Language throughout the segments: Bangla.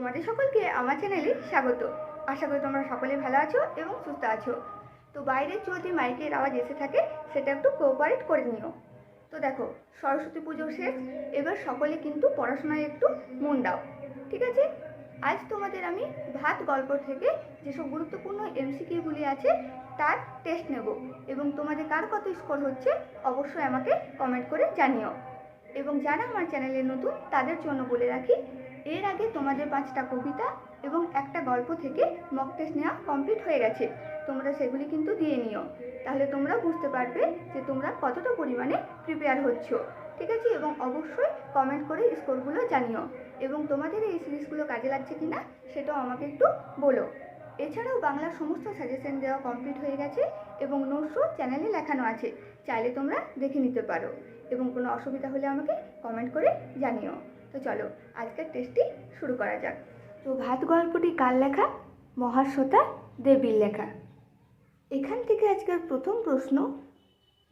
তোমাদের সকলকে আমার চ্যানেলে স্বাগত। আশা করি তোমরা সকলে ভালো আছো এবং সুস্থ আছো। তো বাইরের যদি মাইকের আওয়াজ এসে থাকে, সেটা একটু কোঅপারেট করে নিও। তো দেখো, সরস্বতী পুজো শেষ, এবার সকলে কিন্তু পড়াশোনায় একটু মন দাও, ঠিক আছে? আজ তোমাদের আমি ভাত, গল্প থেকে যেসব গুরুত্বপূর্ণ এমসিকিউগুলি আছে, তার টেস্ট নেব। এবং তোমাদের কার কত স্কোর হচ্ছে, অবশ্যই আমাকে কমেন্ট করে জানিও। এবং যারা আমার চ্যানেলে নতুন, তাদের জন্য বলে রাখি এর আগে তোমাদের পাঁচটা কবিতা এবং একটা গল্প থেকে মক টেস্ট নেওয়া কমপ্লিট হয়ে গেছে। তোমরা সেগুলি কিন্তু দিয়ে নিও। তাহলে তোমরা বুঝতে পারবে যে তোমরা কতটা পরিমাণে প্রিপেয়ার হচ্ছ। ঠিক আছে? এবং অবশ্যই কমেন্ট করে স্কোরগুলো জানিও। এবং তোমাদের এই সিরিজগুলো কাজে লাগছে কি না সেটাও আমাকে একটু বলো। এছাড়াও বাংলার সমস্ত সাজেশন দেওয়া কমপ্লিট হয়ে গেছে এবং নোটসও চ্যানেলে লেখানো আছে। চাইলে তোমরা দেখে নিতে পারো। এবং কোনো অসুবিধা হলে আমাকে কমেন্ট করে জানিও। তো চলো, আজকের টেস্টটি শুরু করা যাক। তো ভাত গল্পটি কার লেখা? মহাশ্বেতা দেবীর লেখা। এখান থেকে আজকের প্রথম প্রশ্ন,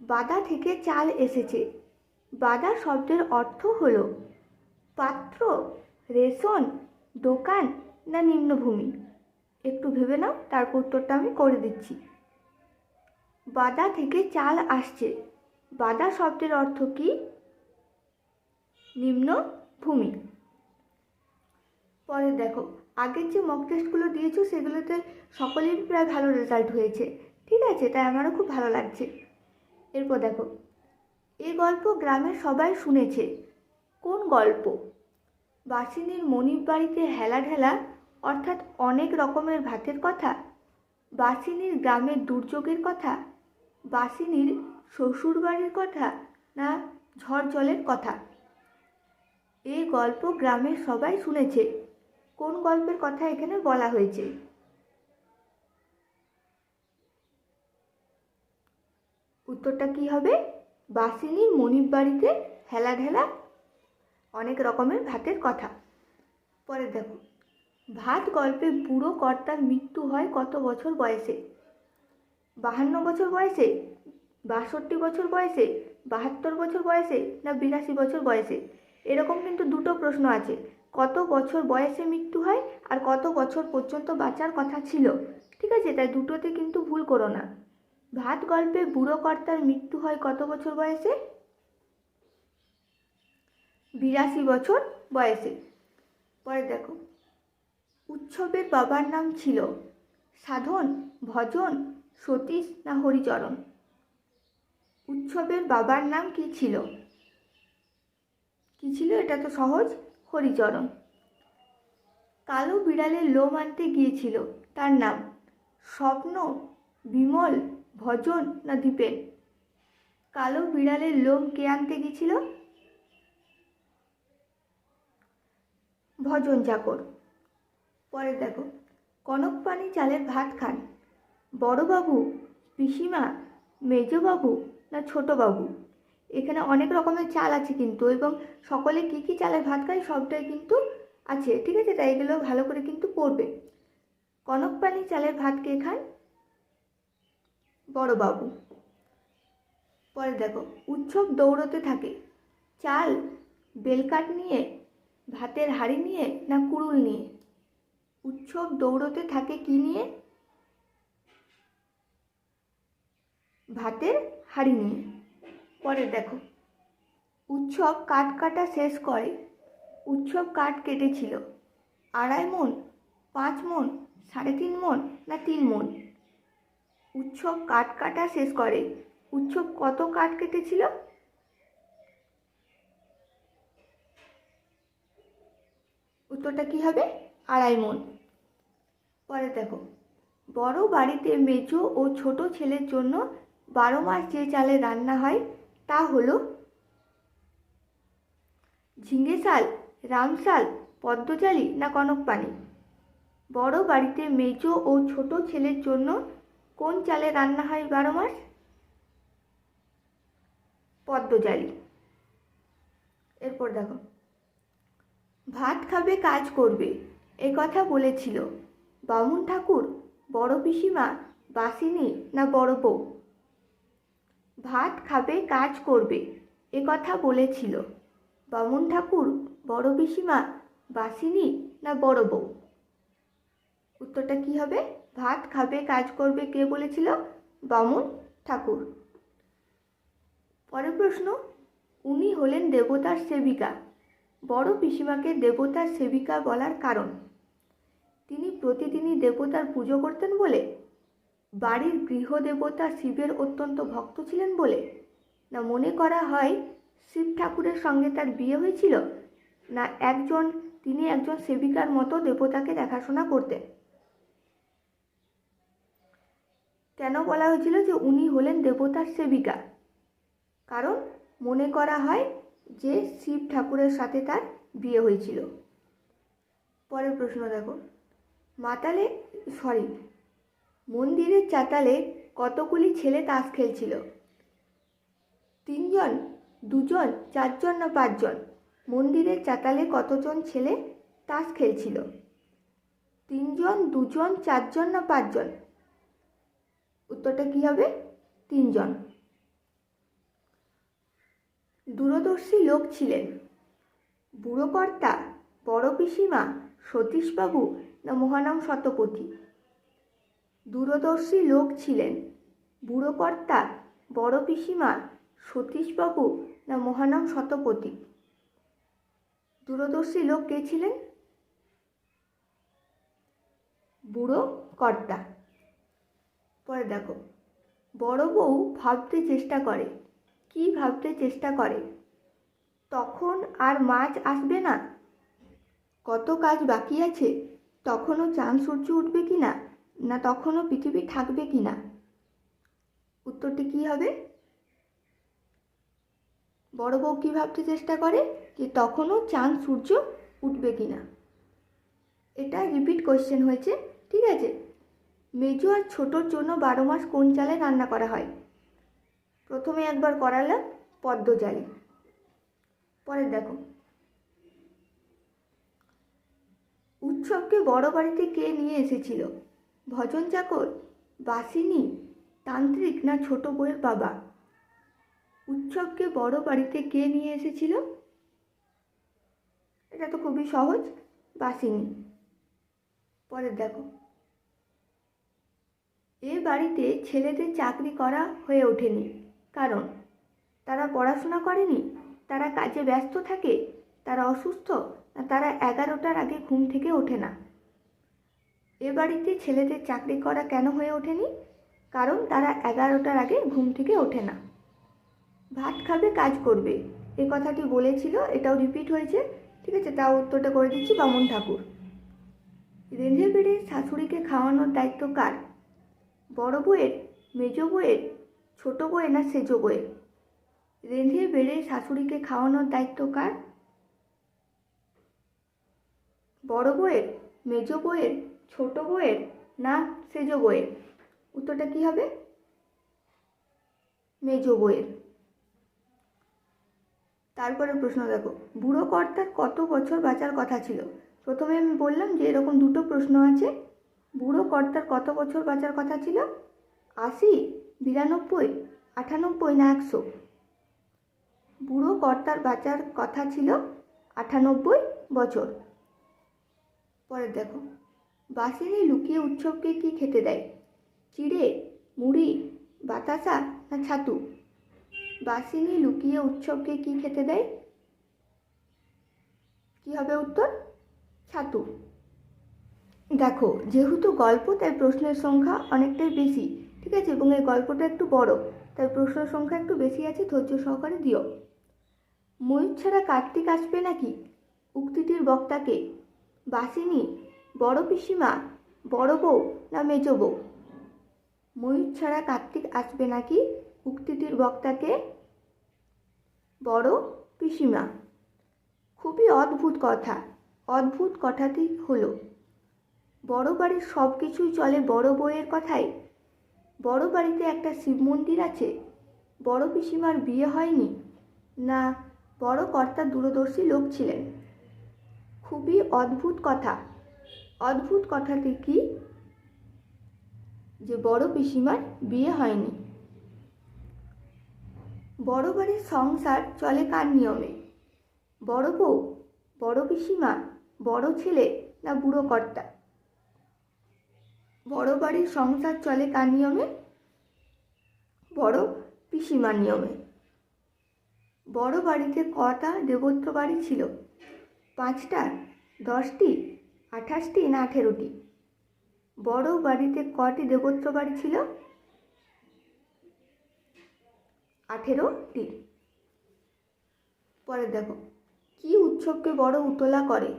বাদা থেকে চাল এসেছে। বাদা শব্দের অর্থ হলো পাত্র, রেশন, দোকান না নিম্নভূমি। একটু ভেবে নাও, তারপর উত্তরটা আমি করে দিচ্ছি। বাদা থেকে চাল আসছে। বাদা শব্দের অর্থ কি? নিম্ন ভূমি। পরে দেখো, আগের যে মক টেস্টগুলো দিয়েছ, সেগুলোতে সকলেরই প্রায় ভালো রেজাল্ট হয়েছে। ঠিক আছে? তাই আমারও খুব ভালো লাগছে। এরপর দেখো এই গল্প গ্রামের সবাই শুনেছে। কোন গল্প? বাসিনীর মনির বাড়িতে হেলা ঢেলা, অর্থাৎ অনেক রকমের ভাতের কথা, বাসিনীর গ্রামের দুর্যোগের কথা, বাসিনীর শ্বশুর বাড়ির কথা, না ঝড় জলের কথা। এই গল্প গ্রামের সবাই শুনেছে। কোন গল্পের কথা এখানে বলা হয়েছে? উত্তরটা কি হবে? বাসিনীর মনির বাড়িতে হেলা ঢেলা অনেক রকমের ভাতের কথা। পরে দেখো, ভাত গল্পে বুড়ো কর্তার মৃত্যু হয় কত বছর বয়সে? বাহান্ন বছর বয়সে? বাষট্টি বছর বয়সে? বাহাত্তর বছর বয়সে? না বিরাশি বছর বয়সে? এরকম কিন্তু দুটো প্রশ্ন আছে। কত বছর বয়সে মৃত্যু হয় আর কত বছর পর্যন্ত বাঁচার কথা ছিল? ঠিক আছে, তাই দুটোতে কিন্তু ভুল করো না। ভাত গল্পে বুড়ো কর্তার মৃত্যু হয় কত বছর বয়সে? বিরাশি বছর বয়সে। পরে দেখো। উৎসবের বাবার নাম ছিল সাধন, ভজন, সতীশ না হরিচরণ? উৎসবের বাবার নাম কি ছিল? কি ছিল? এটা তো সহজ। হরিচরণ। কালো বিড়ালের লোম আনতে গিয়েছিল। তার নাম স্বপ্ন, বিমল, ভজন না দীপেন? কালো বিড়ালের লোম কে আনতে গিয়েছিল? ভজন চাকর। পরে দেখো। কনক পানি চালের ভাত খান। বড়বাবু, পিসিমা, মেজবাবু না ছোটবাবু? এখানে অনেক রকমের চাল আছে কিন্তু এবং সকলে কী কী চালের ভাত খায় সবটাই কিন্তু আছে, ঠিক আছে? তাই এগুলো ভালো করে কিন্তু পড়বে। কনক পানি চালের ভাত কে খান বড়বাবু। পরে দেখো, উৎসব দৌড়তে থাকে। চাল বেলকাট নিয়ে, ভাতের হাঁড়ি নিয়ে না কুড়ুল নিয়ে? উৎসব দৌড়তে থাকে কি নিয়ে? ভাতের হাঁড়ি নিয়ে। পরে দেখো। উৎসব কাঠ কাটা শেষ করে। উৎসব কাঠ কেটেছিল। আড়াই মন, পাঁচ মন, সাড়ে তিন মন না তিন মন? উৎসব কাঠ কাটা শেষ করে। উৎসব কত কাঠ কেটেছিল? উত্তরটা কি হবে? আড়াই মন। পরে দেখো। বড় বাড়িতে মেজো ও ছোট ছেলের জন্য বারো মাস যে চালে রান্না হয় তা হলো ঝিঙে শাল রামশাল পদ্মজালি না কনক পানি বড় বাড়িতে মেজো ও ছোট ছেলের জন্য কোন চালে রান্না হয় বারো মাস? পদ্মজালি এরপর দেখো। ভাত খাবে, কাজ করবে, এ কথা বলেছিল। বামুন ঠাকুর, বড় পিসিমা, বাসিনী না বড় বউ? ভাত খাবে, কাজ করবে, এ কথা বলেছিল। বামুন ঠাকুর, বড় পিসিমা, বাসিনী না বড় বউ? উত্তরটা কি হবে? ভাত খাবে, কাজ করবে কে বলেছিল? বামুন ঠাকুর। পরের প্রশ্ন, উনি হলেন দেবতার সেবিকা। বড় পিসিমাকে দেবতার সেবিকা বলার কারণ? তিনি প্রতিদিনই দেবতার পুজো করতেন বলে বাড়ির গৃহদেবতা শিবের অত্যন্ত ভক্ত ছিলেন বলে? না মনে করা হয় শিব ঠাকুরের সঙ্গে তার বিয়ে হয়েছিল? না একজন, তিনি একজন সেবিকার মতো দেবতাকে দেখাশোনা করতেন? কেন বলা হয়েছিল যে উনি হলেন দেবতার সেবিকা? কারণ মনে করা হয় যে শিব ঠাকুরের সাথে তার বিয়ে হয়েছিল। পরের প্রশ্ন দেখো। মাতালে সরি মন্দিরের চাতালে কতগুলি ছেলে তাস খেলছিল? তিনজন, দুজন, চারজন না পাঁচজন? মন্দিরের চাতালে কতজন ছেলে তাস খেলছিল? তিনজন, দুজন, চারজন না পাঁচজন? উত্তরটা কি হবে? তিনজন। দূরদর্শী লোক ছিলেন। বুড়োকর্তা, বড় পিসিমা, সতীশবাবু না মহানাম শতপথী? দূরদর্শী লোক ছিলেন। বুড়োকর্তা বড় পিসিমা, সতীশবাবু না মহানাম শতপথী? দূরদর্শী লোক কে ছিলেন? বুড়ো কর্তা। পরে দেখো, বড় বউ ভাবতে চেষ্টা করে। কি ভাবতে চেষ্টা করে? তখন আর মাছ আসবে না। কত কাজ বাকি আছে, তখনও চাঁদ সূর্য উঠবে কি না না তখনও পৃথিবী থাকবে কি না? উত্তরটি কি হবে? বড় বউ কী ভাবতে চেষ্টা করে যে তখনও চাঁদ, সূর্য উঠবে কি না? এটা রিপিট কোয়েশ্চেন হয়েছে, ঠিক আছে? মেজো আর ছোটোর জন্য বারো মাস কোন চালে রান্না করা হয়? প্রথমে একবার করালাম পদ্ম জালে পরে দেখো। উৎসবকে বড় বাড়িতে কে নিয়ে এসেছিল? ভজন চাকর বাসিনী, তান্ত্রিক না ছোট বউয়ের বাবা? উৎসবকে বড় বাড়িতে কে নিয়ে এসেছিল? এটা তো খুবই সহজ, বাসিনী। পরে দেখো। এ বাড়িতে ছেলেদের চাকরি করা হয়ে ওঠেনি। কারণ? তারা পড়াশোনা করেনি, তারা কাজে ব্যস্ত থাকে, তারা অসুস্থ তারা এগারোটার আগে ঘুম থেকে ওঠে না। এ বাড়িতে ছেলেদের চাকরি করা কেন হয়ে ওঠেনি? কারণ তারা এগারোটার আগে ঘুম থেকে ওঠে না। ভাত খাবে, কাজ করবে। এ কথাটি বলেছিল, এটাও রিপিট হয়েছে। ঠিক আছে, তাও উত্তরটা করে দিচ্ছি বামন ঠাকুর। রেঁধে বেড়ে শাশুড়িকে খাওয়ানোর দায়িত্ব কার? বড় বউয়ের, মেজ বইয়ের ছোটো বউয়ের না সেজ বউয়ের? রেঁধে বেড়ে শাশুড়িকে খাওয়ানোর দায়িত্ব কার? বড় বউয়ের, মেজ বউয়ের ছোট বউয়ের না সেজ বউয়ের উত্তরটা কি হবে? মেজ বউয়ের তারপরে প্রশ্ন দেখো। বুড়ো কর্তার কত বছর বাঁচার কথা ছিল? প্রথমে আমি বললাম যে এরকম দুটো প্রশ্ন আছে। বুড়ো কর্তার কত বছর বাঁচার কথা ছিল? আশি, বিরানব্বই, আটানব্বই না একশো? বুড়ো কর্তার বাঁচার কথা ছিল আটানব্বই বছর। পরে দেখো। বাসিনী লুকিয়ে উৎসবকে কি খেতে দেয়? চিড়ে, মুড়ি, বাতাসা না ছাতু? বাসিনী লুকিয়ে উৎসবকে কি খেতে দেয়? কি হবে উত্তর? ছাতু। দেখো, যেহেতু গল্প, তাই প্রশ্নের সংখ্যা অনেকটাই বেশি, ঠিক আছে? এবং এই গল্পটা একটু বড়, তাই প্রশ্নের সংখ্যা একটু বেশি আছে, ধৈর্য সহকারে দিও। ময়ূর ছাড়া কার্তিক আসবে নাকি? উক্তিটির বক্তাকে বাসিনী বড় পিসিমা, বড় বউ না মেজ বউ? ময়ূর ছাড়া কার্তিক আসবে নাকি উক্তিটির বক্তাকে? বড় পিসিমা, খুবই অদ্ভুত কথা, অদ্ভুত কথাটি হলো, বড় বাড়ির সব কিছুই চলে বড় বউয়ের কথায়? বড় বাড়িতে একটা শিব মন্দির আছে, বড় পিসিমার বিয়ে হয়নি? না, বড় কর্তা দূরদর্শী লোক ছিলেন। খুবই অদ্ভুত কথা অদ্ভুত কথাটি কি? যে বড় পিসিমার বিয়ে হয়নি। বড় বাড়ির সংসার চলে কার নিয়মে? বড় বউ, বড় পিসিমা, বড় ছেলে না বুড়ো কর্তা? বড় বাড়ির সংসার চলে কার নিয়মে? বড় পিসিমার নিয়মে। বড় বাড়িতে কটা দেবত্র বাড়ি ছিল? পাঁচটা, দশটি আঠাশটি না আঠেরোটি বড় বাড়িতে কটি দেবত্র বাড়ি ছিল? আঠেরোটি পরে দেখো, কি উৎসবকে বড় উতলা করে?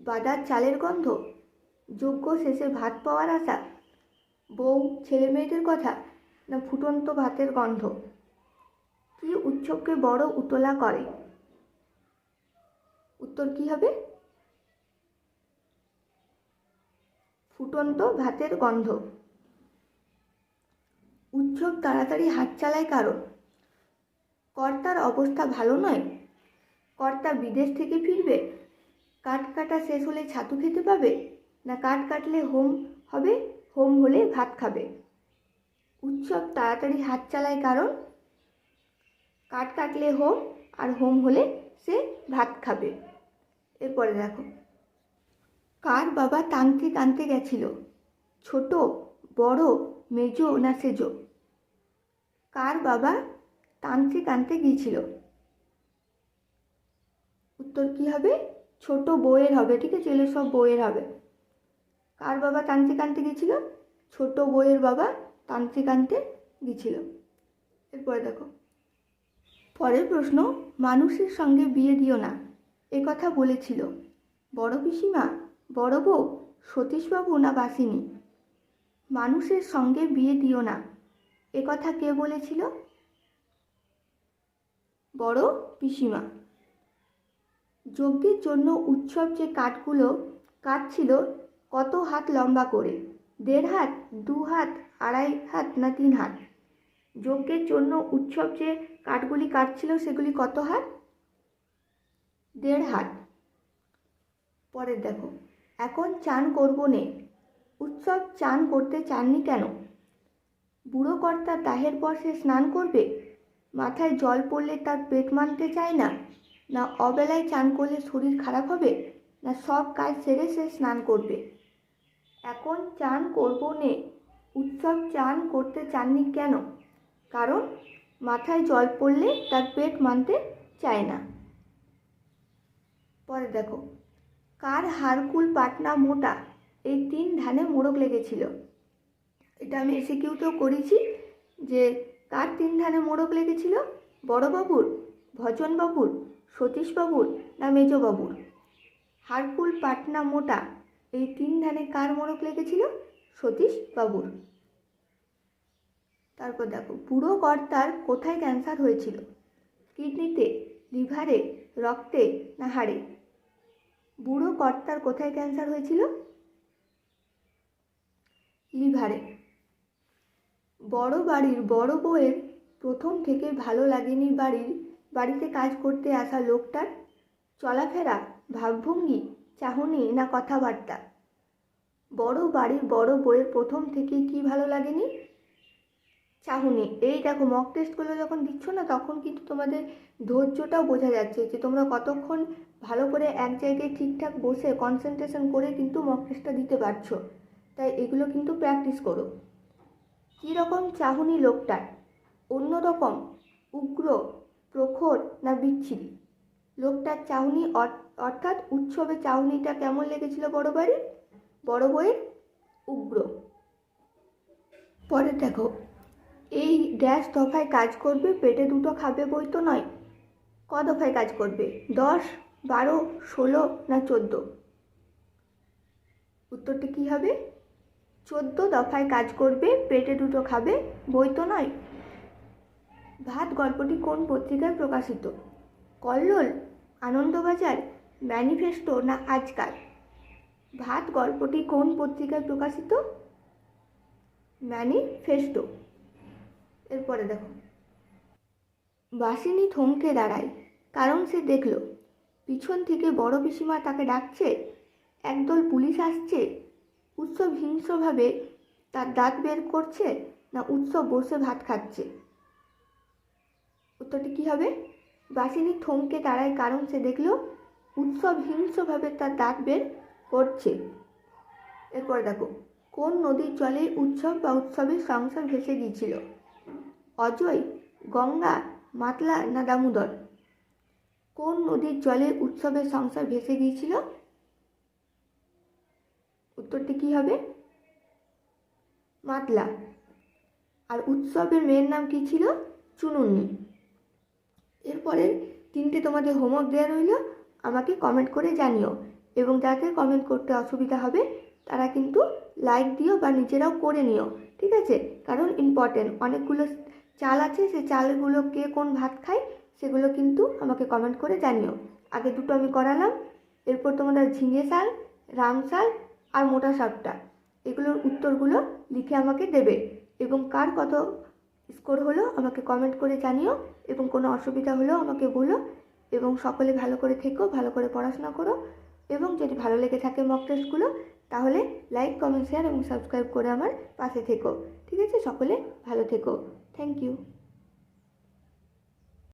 বাদার চালের গন্ধ, যজ্ঞ শেষে ভাত পাওয়ার আশা, বউ ছেলে মেয়েদের কথা, না ফুটন্ত ভাতের গন্ধ? কি উৎসবকে বড় উতলা করে? উত্তর কি হবে? ফুটন্ত ভাতের গন্ধ। উৎসব তাড়াতাড়ি হাত চালায় কারণ কর্তার অবস্থা ভালো নয়? কর্তা বিদেশ থেকে ফিরবে? কাঠ কাটা শেষ হলে ছাতু খেতে পাবে? না কাঠ কাটলে হোম হবে? হোম হলে ভাত খাবে? উৎসব তাড়াতাড়ি হাত চালায় কারণ কাঠ কাটলে হোম আর হোম হলে সে ভাত খাবে। এরপরে দেখো। কার বাবা তান্ত্রিক আনতে গেছিল? ছোট, বড়, মেজো না সেজো? কার বাবা তান্ত্রিক আনতে গিয়েছিল? উত্তর কি হবে? ছোট বইয়ের হবে, ঠিক আছে? এগুলো সব বইয়ের হবে। কার বাবা তান্ত্রিক আনতে গিয়েছিল? ছোট বইয়ের বাবা তান্ত্রিক আনতে গিয়েছিল। এরপরে দেখো। পরের প্রশ্ন, মানুষের সঙ্গে বিয়ে দিও না। কথা বলেছিল। বড় পিসিমা বড় বউ, সতীশবাবু না বাসিনী? মানুষের সঙ্গে বিয়ে দিও না। এ কথা কে বলেছিল? বড় পিসিমা। যজ্ঞের জন্য উৎসব যে কাঠগুলো কাটছিল, কত হাত লম্বা করে? দেড় হাত, দু হাত, আড়াই হাত না তিন হাত? যজ্ঞের জন্য উৎসব যে কাঠগুলি কাটছিল, সেগুলি কত হাত? দেড় হাত। পরের দেখো। এখন চান করব নে। উৎসব চান করতে চাননি কেন? বুড়ো কর্তা দাহের সে স্নান করবে? মাথায় জল পড়লে তার পেট মানতে চায় না? না অবেলায় চান করলে শরীর খারাপ হবে? না সব কাজ সেরে সে স্নান করবে? এখন চান করব নে। উৎসব চান করতে চাননি কেন? কারণ মাথায় জল পড়লে তার পেট মানতে চায় না। পরে দেখো। কার হারকুল পাটনা মোটা? এই তিন ধানে মোড়ক লেগেছিল। এটা আমি এসে কেউতেও করেছি যে কার তিন ধানে মোড়ক লেগেছিল? বড়বাবুর, ভজনবাবুর, সতীশবাবুর না মেজবাবুর? হারকুল পাটনা মোটা, এই তিন ধানে কার মোড়ক লেগেছিল? সতীশ বাবুর তারপর দেখো, বুড়ো কর্তার কোথায় ক্যান্সার হয়েছিল? কিডনিতে, লিভারে, রক্তে না হাড়ে? বুড়ো কর্তার কোথায় ক্যান্সার হয়েছিল? লিভারে। বড় বাড়ির বড় বউয়ের প্রথম থেকে ভালো লাগেনি বাড়ির, বাড়িতে কাজ করতে আসা লোকটার। চলাফেরা, ভাবভঙ্গি, চাহনি না কথাবার্তা। বড় বাড়ির বড় বউয়ের প্রথম থেকে কি ভালো লাগেনি? চাহনি, এই দেখো মক টেস্টগুলো যখন দিচ্ছ না, তখন কিন্তু তোমাদের ধৈর্যটাও বোঝা যাচ্ছে যে তোমরা কতক্ষণ ভালো করে এক জায়গায় ঠিকঠাক বসে কনসেন্ট্রেশন করে কিন্তু মক টেস্টটা দিতে পারছ। তাই এগুলো কিন্তু প্র্যাকটিস করো। কী রকম চাহনি লোকটার অন্যরকম উগ্র, প্রখর না বিচ্ছিরি? লোকটার চাহনি অর্থাৎ উৎসবে চাহনিটা কেমন লেগেছিল বড় বাড়ির বড় বইয়ের উগ্র। পরে দেখো। এই ড্যাশ দফায় কাজ করবে, পেটে দুটো খাবে বই তো নয়। ক দফায় কাজ করবে, দশ, বারো, ষোলো না চোদ্দ? উত্তরটি কী হবে? চোদ্দ দফায় কাজ করবে, পেটে দুটো খাবে, বই তো নয়। ভাত গল্পটি কোন পত্রিকায় প্রকাশিত? কল্লোল, আনন্দবাজার, ম্যানিফেস্টো না আজকাল? ভাত গল্পটি কোন পত্রিকায় প্রকাশিত? ম্যানিফেস্টো। এরপরে দেখো। বাসিনী থমকে দাঁড়ায়, কারণ সে দেখল, পিছন থেকে বড় পিসিমা তাকে ডাকছে, একদল পুলিশ আসছে, উৎসব হিংস্রভাবে তার দাঁত বের করছে না উৎসব বসে ভাত খাচ্ছে। উত্তরটি কী হবে? বাসিনী থমকে দাঁড়ায়, কারণ সে দেখল, উৎসব হিংস্রভাবে তার দাঁত বের করছে। এরপর দেখো, কোন নদীর জলে উৎসব বা উৎসবের সংসার ভেসে গিয়েছিল? অজয়, গঙ্গা, মাতলা না দামোদর? কোন নদীর জলে উৎসবের সংসার ভেসে গিয়েছিল? উত্তরটি কি হবে? মাতলা। আর উৎসবের মেয়ের নাম কি ছিল? চুনুন্নি। এরপরে তিনটে তোমাদের হোমওয়ার্ক দেওয়া রইল, আমাকে কমেন্ট করে জানিও। এবং যাদের কমেন্ট করতে অসুবিধা হবে, তারা কিন্তু লাইক দিও বা নিজেরাও করে নিও, ঠিক আছে? কারণ ইম্পর্টেন্ট অনেকগুলো চাল আছে, সেই চালগুলো কে কোন ভাত খায় সেগুলো কিন্তু আমাকে কমেন্ট করে জানিও। আগে দুটো আমি করালাম, এরপর তোমরা ঝিঙে শাল রাম শাল আর মোটা শাকটা, এগুলোর উত্তরগুলো লিখে আমাকে দেবে এবং কার কত স্কোর হলো আমাকে কমেন্ট করে জানিও এবং কোনো অসুবিধা হলেও আমাকে বলো এবং সকলে ভালো করে থেকো, ভালো করে পড়াশোনা করো এবং যদি ভালো লেগে থাকে মক টেস্টগুলো তাহলে লাইক কমেন্ট শেয়ার এবং সাবস্ক্রাইব করে আমার পাশে থেকো। ঠিক আছে? সকলে ভালো থেকো। Thank you.